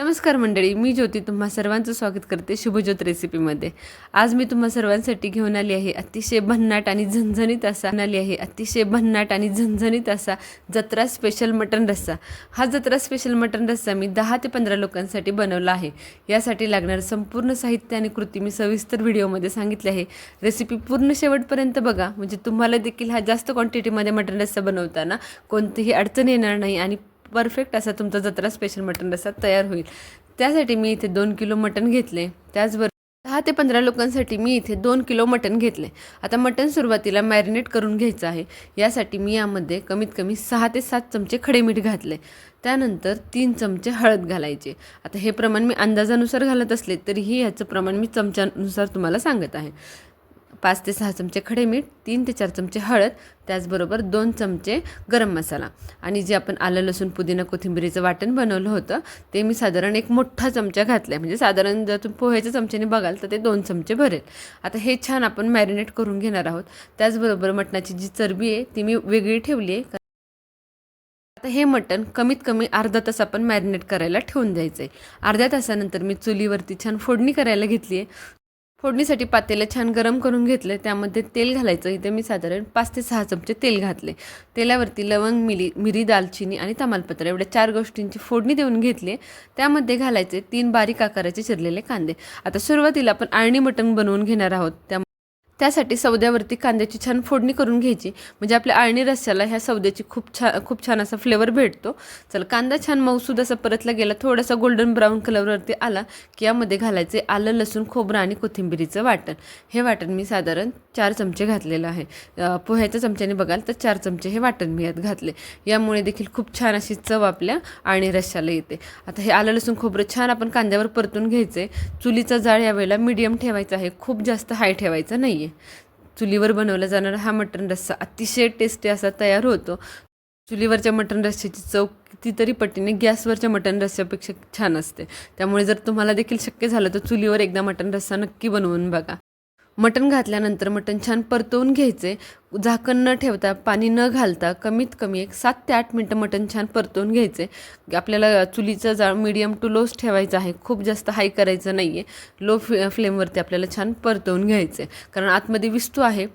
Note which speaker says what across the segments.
Speaker 1: नमस्कार मंडळी मी ज्योती तुम्हा सर्वांचं स्वागत करते शुभज्योत रेसिपीमध्ये आज मी तुम्हा सर्वांसाठी घेऊन आली आहे अतिशय भन्नाट आणि झणझणीत असा. आली आहे अतिशय भन्नाट आणि झणझणीत असा जत्रा स्पेशल मटन रस्सा. हा जत्रा स्पेशल मटन रस्सा मी दहा ते पंधरा लोकांसाठी बनवला आहे. यासाठी लागणारं संपूर्ण साहित्य आणि कृती मी सविस्तर व्हिडिओमध्ये सांगितले आहे. रेसिपी पूर्ण शेवटपर्यंत बघा. म्हणजे तुम्हाला देखील हा जास्त क्वांटिटीमध्ये मटन रस्सा बनवताना कोणतीही अडचण येणार नाही आणि परफेक्ट असा तुमचा जत्रा स्पेशल मटन रस्सा तयार होईल. त्यासाठी मी इथे दोन किलो मटण घेतले. त्याचबरोबर दहा ते पंधरा लोकांसाठी मी इथे दोन किलो मटण घेतले. आता मटण सुरुवातीला मॅरिनेट करून घ्यायचं आहे. यासाठी मी यामध्ये कमीत कमी सहा ते सात चमचे खडे मीठ घातले. त्यानंतर तीन चमचे हळद घालायचे. आता हे प्रमाण मी अंदाजानुसार घालत असले तरीही ह्याचं प्रमाण मी चमच्यानुसार तुम्हाला सांगत आहे. पाच ते सहा चमचे खडे मीठ तीन ते चार चमचे हळद त्याचबरोबर दोन चमचे गरम मसाला. आणि जे आपण आलं लसूण पुदिना कोथिंबिरीचं वाटण बनवलं होतं ते मी साधारण एक मोठा चमचा घातला आहे म्हणजे साधारण जर तुम्ही पोह्याच्या चमच्याने बघाल तर ते दोन चमचे भरेल. आता हे छान आपण मॅरिनेट करून घेणार आहोत. त्याचबरोबर मटणाची जी चरबी आहे ती मी वेगळी ठेवली आहे. आता हे मटण कमीत कमी अर्धा तास आपण मॅरिनेट करायला ठेवून द्यायचं आहे अर्ध्या तासानंतर मी चुलीवरती छान फोडणी करायला घेतली आहे. फोडणीसाठी पातेलं छान गरम करून घेतलं. त्यामध्ये तेल घालायचं. इथे मी साधारण पाच ते सहा चमचे तेल घातले. तेलावरती लवंग मिरी मिरी दालचिनी आणि तमालपत्र एवढ्या चार गोष्टींची फोडणी देऊन घेतली. त्यामध्ये घालायचे तीन बारीक आकाराचे चिरलेले कांदे. आता सुरुवातीला आपण आळणी मटण बनवून घेणार आहोत. त्या त्यासाठी सौद्यावरती कांद्याची छान फोडणी करून घ्यायची. म्हणजे आपल्या आळणी रस्स्याला ह्या सौद्याची खूप छान खूप छान असा फ्लेवर भेटतो. चल कांदा छान मौसूद असा परतला गेला थोडासा गोल्डन ब्राऊन कलरवरती आला की यामध्ये घालायचे आलं लसूण खोबरं आणि कोथिंबिरीचं वाटण. हे वाटण मी साधारण चार चमचे घातलेलं आहे. पोह्याच्या चमच्याने बघाल तर चार चमचे हे वाटण मी यात घातले. यामुळे देखील खूप छान अशी चव आपल्या आळणी रश्श्याला येते. आता हे आलं लसूण खोबरं छान आपण कांद्यावर परतून घ्यायचं. आहे चुलीचा जाळ यावेळेला मीडियम ठेवायचा आहे. खूप जास्त हाय ठेवायचा नाही आहे चुलीवर बनवला जाणारा हा मटण रस्सा अतिशय टेस्टी असा तयार होतो. चुलीवरच्या मटण रस्स्याची चव कितीतरी पटीने गॅसवरच्या मटण रस्स्यापेक्षा छान असते. त्यामुळे जर तुम्हाला देखील शक्य झालं तर चुलीवर एकदा मटण रस्सा नक्की बनवून बघा. मटण घातल्यानंतर मटण छान परतवून घ्यायचे. झाकण न ठेवता पाणी न घालता कमीत कमी एक सात ते आठ मिनटं मटण छान परतवून घ्यायचे. आपल्याला चुलीचा जाळ मीडियम टू लोच ठेवायचा आहे. खूप जास्त हाय करायचं नाही आहे लो फ्ले फ्लेमवरती आपल्याला छान परतवून घ्यायचे. कारण आतमध्ये विस्तू आहे.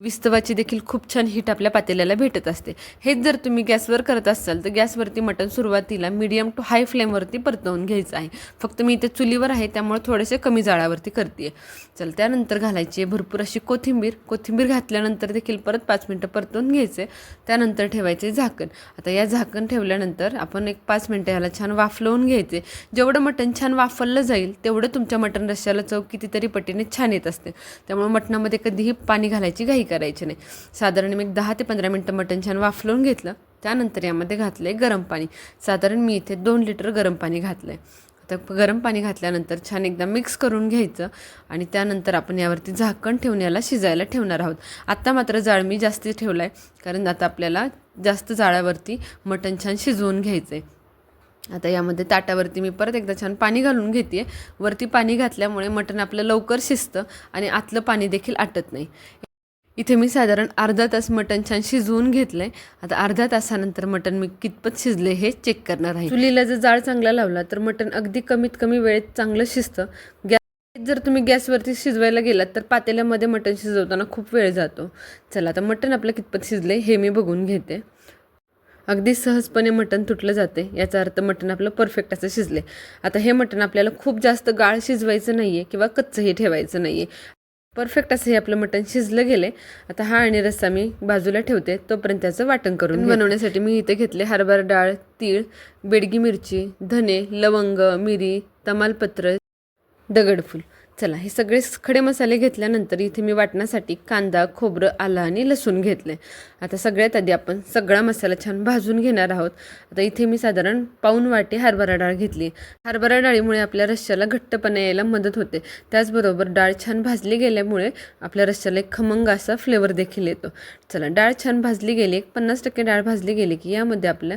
Speaker 1: विस्तवाची देखील खूप छान हीट आपल्या पातेल्याला भेटत असते. हेच जर तुम्ही गॅसवर करत असाल तर गॅसवरती मटण सुरुवातीला मीडियम टू हाय फ्लेमवरती परतवून घ्यायचं आहे. फक्त मी इथे चुलीवर आहे त्यामुळे थोडेसे कमी जाळावरती करते चल त्यानंतर घालायची आहे भरपूर अशी कोथिंबीर. कोथिंबीर घातल्यानंतर देखील परत पाच मिनटं परतवून घ्यायचे. त्यानंतर ठेवायचे झाकण. आता या झाकण ठेवल्यानंतर आपण एक पाच मिनटं ह्याला छान वाफलवून घ्यायचे. जेवढं मटण छान वाफललं जाईल तेवढं तुमच्या मटण रश्श्याला चव कितीतरी पटीने छान येत असते. त्यामुळे मटणामध्ये कधीही पाणी घालायची घाई करायचे नाही साधारण मी एक दहा ते पंधरा मिनटं मटण छान वाफलून घेतलं. त्यानंतर यामध्ये घातलं आहे गरम पाणी. साधारण मी इथे दोन लिटर गरम पाणी घातलं आहे आता गरम पाणी घातल्यानंतर छान एकदा मिक्स करून घ्यायचं आणि त्यानंतर आपण यावरती झाकण ठेवून याला शिजायला ठेवणार आहोत. आत्ता मात्र जाळ मी जास्त ठेवला आहे कारण आता आपल्याला जास्त जाळ्यावरती मटण छान शिजवून घ्यायचं आहे आता यामध्ये ताटावरती मी परत एकदा छान पाणी घालून घेते वरती पाणी घातल्यामुळे मटण आपलं लवकर शिजतं आणि आतलं पाणी देखील आटत नाही. इथे मी साधारण अर्धा तास मटण छान शिजवून घेतलं आहे आता अर्ध्या तासानंतर मटण मी कितपत शिजले हे चेक करणार आहे. चुलीला जर जाळ चांगला लावला तर मटण अगदी कमीत कमी वेळेत चांगलं शिजतं. गॅस जर तुम्ही गॅसवरती शिजवायला गेलात तर पातेल्यामध्ये मटण शिजवताना खूप वेळ जातो. चला आता मटण आपलं कितपत शिजले हे मी बघून घेते. अगदी सहजपणे मटण तुटलं जाते याचा अर्थ मटण आपलं परफेक्ट असं शिजले आता हे मटण आपल्याला खूप जास्त गाळ शिजवायचं नाही आहे किंवा कच्चंही ठेवायचं नाही आहे परफेक्ट असं हे आपलं मटण शिजलं गेले आता हा आणि रस्सा मी बाजूला ठेवते. तोपर्यंत त्याचं वाटण करून बनवण्यासाठी मी इथे घेतले हरभरा डाळ तीळ बेडगी मिरची धने लवंग मिरी तमालपत्र दगडफूल. चला हे सगळे खडे मसाले घेतल्यानंतर इथे मी वाटण्यासाठी कांदा खोबरं आलं आणि लसूण घेतलं. आहे आता सगळ्यात आधी आपण सगळा मसाला छान भाजून घेणार आहोत. आता इथे मी साधारण पाऊन वाटे हरभरा डाळ घेतली. हरभरा डाळीमुळे आपल्या रश्श्याला घट्टपणा यायला मदत होते. त्याचबरोबर डाळ छान भाजली गेल्यामुळे आपल्या रश्श्याला एक खमंग असा फ्लेवर देखील येतो. चला डाळ छान भाजली गेली एक पन्नास टक्के डाळ भाजली गेली की यामध्ये आपल्या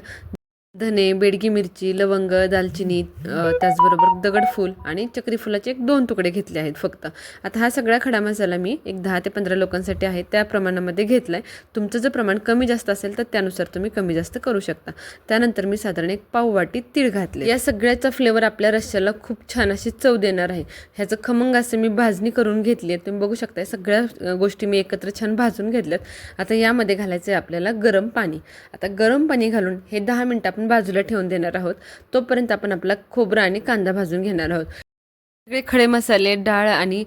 Speaker 1: धने बेडगी मिरची लवंग दालचिनी त्याचबरोबर दगडफूल आणि चक्री फुलाचे एक दोन तुकडे घेतले आहेत फक्त. आता हा सगळा खडा मसाला मी एक दहा ते पंधरा लोकांसाठी आहे त्या प्रमाणामध्ये घेतला आहे तुमचं जर प्रमाण कमी जास्त असेल तर त्यानुसार तुम्ही कमी जास्त करू शकता. त्यानंतर मी साधारण एक पाव वाटी तीळ घातले. या सगळ्याचा फ्लेवर आपल्या रश्श्याला खूप छान अशी चव देणार आहे. ह्याचं खमंग असं मी भाजणी करून घेतली आहे. तुम्ही बघू शकता सगळ्या गोष्टी मी एकत्र छान भाजून घेतल्यात. आता यामध्ये घालायचं आहे आपल्याला गरम पाणी. आता गरम पाणी घालून हे दहा मिनटं आपण बाजूला ठेवून देणार आहोत. तोपर्यंत आपण आपला खोबरा आणि कांदा भाजून घेणार आहोत. सगळे खडे मसाले डाळ आणि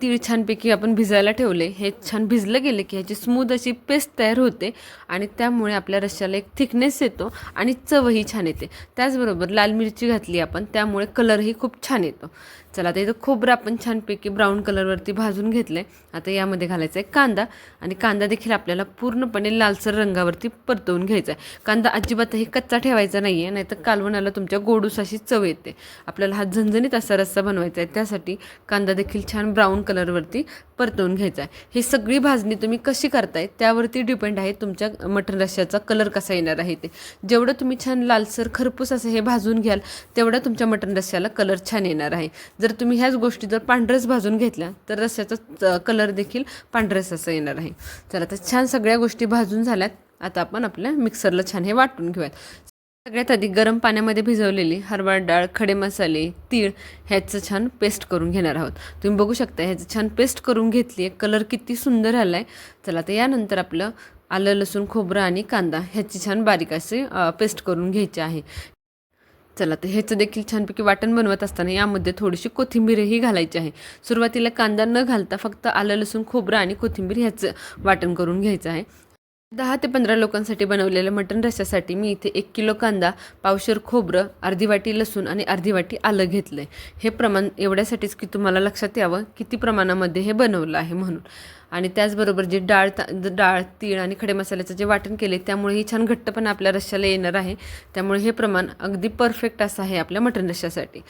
Speaker 1: तीळ छानपैकी आपण भिजायला ठेवले. हे छान भिजलं गेले की ह्याची स्मूद अशी पेस्ट तयार होते आणि त्यामुळे आपल्या रश्श्याला एक थिकनेस येतो आणि चवही छान येते. त्याचबरोबर लाल मिरची घातली आपण त्यामुळे कलरही खूप छान येतो. चला आता इथं खोबरं आपण छानपैकी ब्राऊन कलरवरती भाजून घेतलं आहे आता यामध्ये घालायचा आहे कांदा. आणि कांदा देखील आपल्याला पूर्णपणे लालसर रंगावरती परतवून घ्यायचा आहे कांदा अजिबातही कच्चा ठेवायचा नाही आहे नाहीतर कालवणाला तुमच्या गोडूस अशी चव येते. आपल्याला हा झणझणीत असा रस्सा बनवायचा आहे त्यासाठी कांदा देखील छान ब्राऊन कलरवरती परतवून घ्यायचा आहे ही सगळी भाजणी तुम्ही कशी करताय त्यावरती डिपेंड आहे तुमच्या मटण रश्श्याचा कलर कसा येणार आहे ते. जेवढं तुम्ही छान लालसर खरपूस असं हे भाजून घ्याल तेवढा तुमच्या मटण रश्श्याला कलर छान येणार आहे. जर तुम्ही ह्याच गोष्टी जर पांढरस भाजून घेतल्या तर रस्याचा कलर देखील पांढरस असं येणार आहे. चला तर छान सगळ्या गोष्टी भाजून झाल्यात. आता आपण आपल्या मिक्सरला छान हे वाटून घेऊयात. सगळ्यात आधी गरम पाण्यामध्ये भिजवलेली हरभरा डाळ खडे मसाले तीळ ह्याचं छान पेस्ट करून घेणार आहोत. तुम्ही बघू शकता ह्याचं छान पेस्ट करून घेतली आहे कलर किती सुंदर आला आहे चला तर यानंतर आपलं आलं लसूण खोबरं आणि कांदा ह्याची छान बारीक असे पेस्ट करून घ्यायची आहे. चला तर ह्याचं देखील छानपैकी वाटण बनवत असताना यामध्ये थोडीशी कोथिंबीरही घालायची आहे. सुरुवातीला कांदा न घालता फक्त आलं लसूण खोबरं आणि कोथिंबीर ह्याचं वाटण करून घ्यायचं आहे. दहा ते पंधरा लोकांसाठी बनवलेल्या मटण रश्यासाठी मी इथे एक किलो कांदा पावशर खोबरं अर्धी वाटी लसूण आणि अर्धी वाटी आलं घेतलं आहे हे प्रमाण एवढ्यासाठीच की तुम्हाला लक्षात यावं किती प्रमाणामध्ये हे बनवलं आहे म्हणून. आणि त्याचबरोबर जे डाळ ता डाळ तीळ आणि खडे मसाल्याचं जे वाटण केले त्यामुळे ही छान घट्टपणा आपल्या रश्श्याला येणार आहे. त्यामुळे हे प्रमाण अगदी परफेक्ट असं आहे आपल्या मटण रश्श्यासाठी.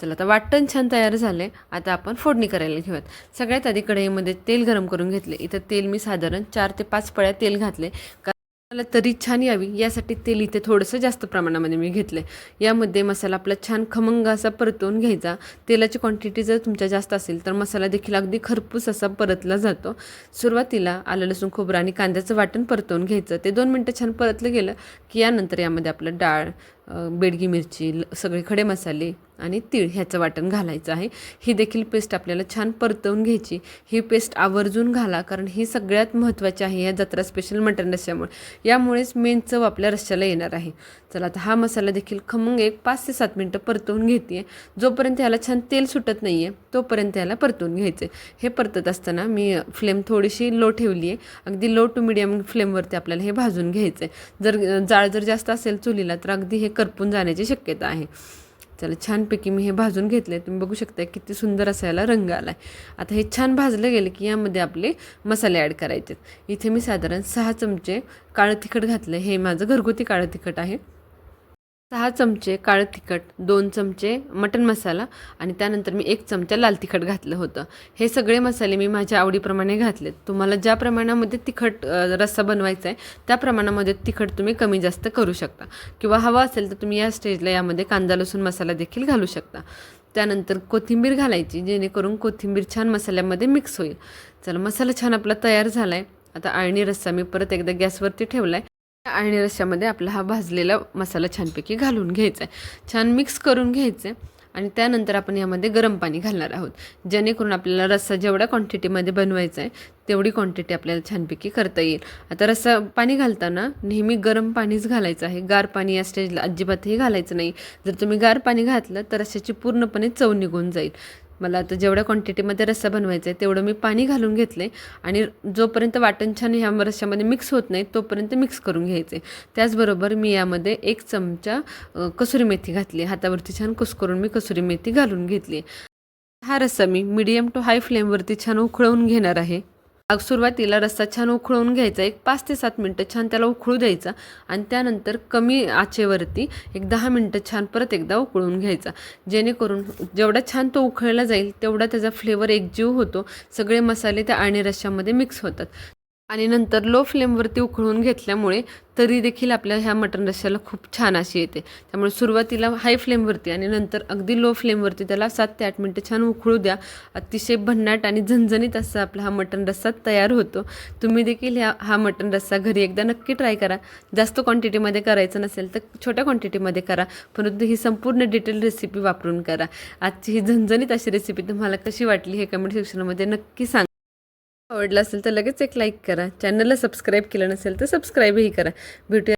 Speaker 1: चला आता वाटण छान तयार झाले आता आपण फोडणी करायला घेऊयात. सगळ्यात आधी कढईमध्ये तेल गरम करून घेतले इथं तेल मी साधारण चार ते पाच पळ्या तेल घातले कारण मला तरी छान यावी यासाठी तेल इथे थोडंसं जास्त प्रमाणामध्ये मी घेतलं आहे यामध्ये मसाला आपला छान खमंग असा परतवून घ्यायचा. तेलाची क्वांटिटी जर तुमच्या जास्त असेल तर मसाला देखील अगदी खरपूस असा परतला जातो. सुरुवातीला आलं लसूण खोबरं आणि कांद्याचं वाटण परतवून घ्यायचं. ते दोन मिनटं छान परतलं गेलं की यानंतर यामध्ये आपलं डाळ बेडगी मिरची ल- सगळे खडे मसाले आणि तीळ ह्याचं वाटण घालायचं आहे. ही देखील पेस्ट आपल्याला छान परतवून घ्यायची. ही पेस्ट आवर्जून घाला कारण ही सगळ्यात महत्त्वाची आहे या जत्रा स्पेशल मटण रश्श्यामुळे यामुळेच मेन चव आपल्या रश्श्याला येणार आहे. चला आता हा मसाला देखील खमंग एक पाच ते सात मिनटं परतवून घेते जोपर्यंत ह्याला छान तेल सुटत नाही आहे तोपर्यंत ह्याला परतवून घ्यायचं हे परतत असताना मी फ्लेम थोडीशी लो ठेवली आहे अगदी लो टू मिडियम फ्लेमवरती आपल्याला हे भाजून घ्यायचं आहे जर जाळ जर जास्त असेल चुलीला तर अगदी हे करपून जाण्याची शक्यता आहे. चला छानपैकी मी हे भाजून घेतले तुम्ही बघू शकता किती सुंदर असायला रंग आला आहे आता हे छान भाजलं गेलं की यामध्ये आपले मसाले ॲड करायचे इथे मी साधारण सहा चमचे काळं तिखट घातलं हे माझं घरगुती काळं तिखट आहे. सहा चमचे काळं तिखट दोन चमचे मटन मसाला आणि त्यानंतर मी एक चमचा लाल तिखट घातलं होतं. हे सगळे मसाले मी माझ्या आवडीप्रमाणे घातलेत. तुम्हाला ज्या प्रमाणामध्ये तिखट रस्सा बनवायचा आहे त्या प्रमाणामध्ये तिखट तुम्ही कमी जास्त करू शकता. किंवा हवा असेल तर तुम्ही या स्टेजला यामध्ये कांदा लसूण मसाला देखील घालू शकता. त्यानंतर कोथिंबीर घालायची जेणेकरून कोथिंबीर छान मसाल्यामध्ये मिक्स होईल. चला मसाला छान आपला तयार झाला आहे आता आळणी रस्सा मी परत एकदा गॅसवरती ठेवला आहे आणि रश्श्यामध्ये आपला हा भाजलेला मसाला छानपैकी घालून घ्यायचा आहे. छान मिक्स करून घ्यायचं आहे आणि त्यानंतर आपण यामध्ये गरम पाणी घालणार आहोत. जेणेकरून आपल्याला रस्सा जेवढ्या क्वांटिटीमध्ये बनवायचा आहे तेवढी क्वांटिटी आपल्याला छानपैकी करता येईल. आता रस्सा पाणी घालताना नेहमी गरम पाणीच घालायचं आहे. गार पाणी या स्टेजला अजिबातही घालायचं नाही. जर तुम्ही गार पाणी घातलं तर रस्स्याची पूर्णपणे चव निघून जाईल. मला आता जेवढ्या क्वांटिटीमध्ये रस्सा बनवायचा आहे तेवढं मी पाणी घालून घेतलं आहे आणि जोपर्यंत वाटण छान ह्या रस्स्यामध्ये मिक्स होत नाही तोपर्यंत मिक्स करून घ्यायचे त्याचबरोबर मी यामध्ये एक चमचा कसुरी मेथी घातली हातावरती छान कुस्करून मी कसुरी मेथी घालून घेतली हा रस्सा मी मीडियम टू हाय फ्लेमवरती छान उकळवून घेणार आहे. अग सुरुवातीला रस्सा छान उखळून घ्यायचा एक पाच ते सात मिनटं छान त्याला उखळू द्यायचा आणि त्यानंतर कमी आचेवरती एक दहा मिनटं छान परत एकदा उकळून घ्यायचा. जेणेकरून जेवढा छान तो उकळला जाईल तेवढा त्याचा फ्लेवर एकजीव होतो. सगळे मसाले त्या आणि रश्श्यामध्ये मिक्स होतात. आणि नंतर लो फ्लेमवरती उकळून घेतल्यामुळे तरी देखील आपल्या ह्या मटण रश्श्याला खूप छान अशी येते. त्यामुळे सुरुवातीला हाय फ्लेमवरती आणि नंतर अगदी लो फ्लेमवरती त्याला सात ते आठ मिनटं छान उकळू द्या. अतिशय भन्नाट आणि झणझणीत असा आपला हा मटण रस्सा तयार होतो. तुम्ही देखील ह्या हा मटण रस्सा घरी एकदा नक्की ट्राय करा. जास्त क्वांटिटीमध्ये करायचं नसेल तर छोट्या क्वांटिटीमध्ये करा. परंतु ही संपूर्ण डिटेल रेसिपी वापरून करा. आजची ही झणझणीत अशी रेसिपी तुम्हाला कशी वाटली हे कमेंट सेक्शनमध्ये नक्की सांगा. आवडलं असेल तर लगेच एक लाईक करा. चॅनलला सबस्क्राईब केलं नसेल तर सबस्क्राईबही करा. भेटूया